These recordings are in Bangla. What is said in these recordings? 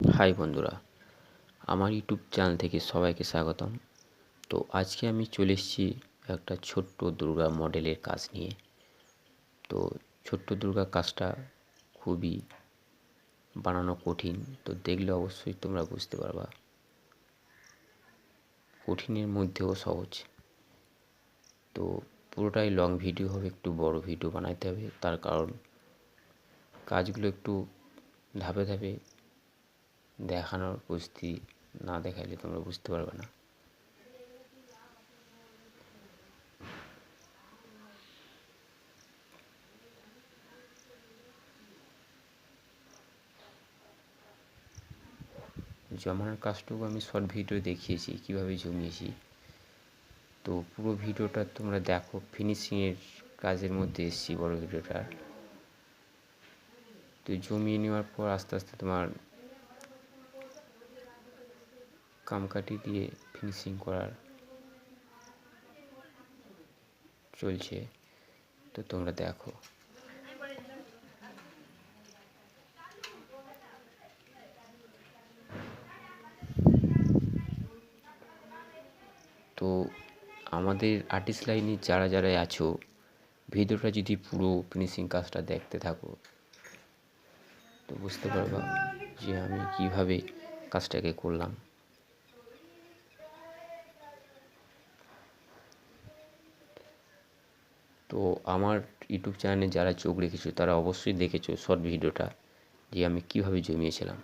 হাই বন্ধুরা, আমার ইউটিউব চ্যানেল থেকে সবাইকে স্বাগতম। তো আজকে আমি চলে এসেছি একটা ছোট্ট দুর্গা মডেলের কাজ নিয়ে। তো ছোট্ট দুর্গা কাজটা খুবই বানানো কঠিন, তো দেখলে অবশ্যই তোমরা বুঝতে পারবা। কঠিনের মধ্যেও সহজ। তো পুরোটাই লং ভিডিও হবে, একটু বড় ভিডিও বানাইতে হবে। তার কারণ কাজগুলো একটু ধাপে ধাপে দেখানোর পরিস্থিতি না দেখাইলে তোমরা বুঝতে পারবে না। জমানোর কাজটুকু আমি শর্ট ভিডিও দেখিয়েছি, কীভাবে জমিয়েছি। তো পুরো ভিডিওটা তোমরা দেখো ফিনিশিংয়ের কাজের মধ্যে এসেছি বড় ভিডিওটা তো জমিয়ে নেওয়ার পর আস্তে আস্তে তোমার কামকাঠি দিয়ে ফিনিশিং করার চলছে। তো তোমরা দেখো। তো আমাদের আর্টিস্ট লাইনে যারা যারা আছো ভিডিওটা যদি পুরো ফিনিশিং কাজটা দেখতে থাকো, তো বুঝতে পারবা যে আমি কীভাবে কাজটাকে করলাম। তো আমার ইউটিউব চ্যানেলে যারা চোখ রেখেছো, তারা অবশ্যই দেখেছ শর্ট ভিডিওটা যে আমি কীভাবে জমিয়েছিলাম।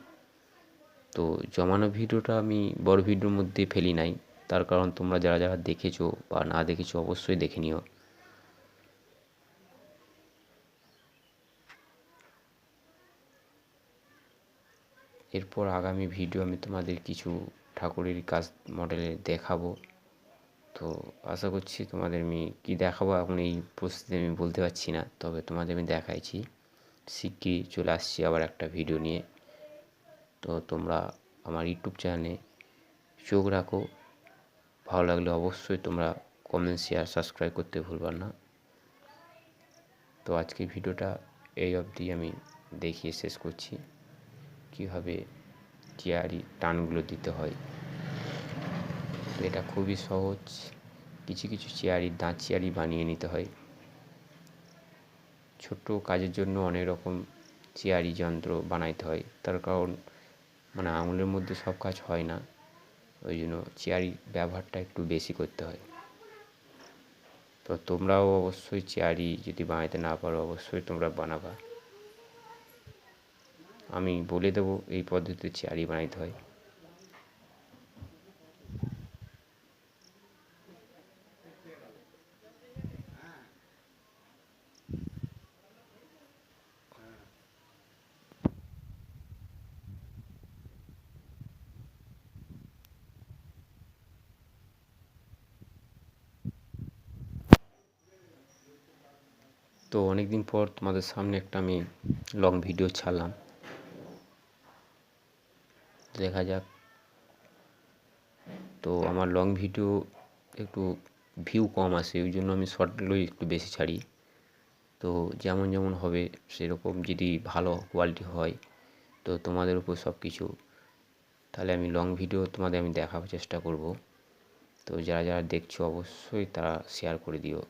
তো জমানো ভিডিওটা আমি বড় ভিডিওর মধ্যে ফেলি নাই। তার কারণ তোমরা যারা যারা দেখেছ বা না দেখেছ অবশ্যই দেখে নিও। এরপর আগামী ভিডিও আমি তোমাদের কিছু ঠাকুরের কাজ মডেলে দেখাবো। তো আশা করছি তোমাদের আমি কী দেখাবো? এখন এই পরিস্থিতি আমি বলতে পারছি না, তবে তোমাদের আমি দেখাইছি। শিগগিরই চলে আসছি আবার একটা ভিডিও নিয়ে। তো তোমরা আমার ইউটিউব চ্যানেলে চোখ রাখো। ভালো লাগলে অবশ্যই তোমরা কমেন্ট শেয়ার সাবস্ক্রাইব করতে ভুলবার না। তো আজকের ভিডিওটা এই অবধি আমি দেখিয়ে শেষ করছি। কীভাবে চেয়ারি টানগুলো দিতে হয়। তো এটা খুবই সহজ। কিছু কিছু চেয়ারি দাঁত চেয়ারি বানিয়ে নিতে হয়। ছোট্ট কাজের জন্য অনেক রকম চেয়ারি যন্ত্র বানাইতে হয়। তার কারণ মানে আঙুলের মধ্যে সব কাজ হয় না। ওই জন্য চেয়ারি ব্যবহারটা একটু বেশি করতে হয়। তো তোমরাও অবশ্যই চেয়ারি যদি বানাইতে না পারো, অবশ্যই তোমরা বানাবা। আমি বলে দেবো এই পদ্ধতিতে চেয়ারি বানাইতে হয়। তো অনেক দিন পর তোমাদের সামনে একটা আমি লং ভিডিও ছাড়লাম। দেখা যাক। তো আমার লং ভিডিও একটু ভিউ কম আসে, ওই জন্য আমি শর্টগুলোই একটু বেশি ছাড়ি। তো যেমন যেমন হবে, সেরকম যদি ভালো কোয়ালিটি হয়, তো তোমাদের উপর সব কিছু তাহলে আমি লং ভিডিও তোমাদের আমি দেখাবার চেষ্টা করব। তো যারা যারা দেখছ, অবশ্যই তারা শেয়ার করে দিও।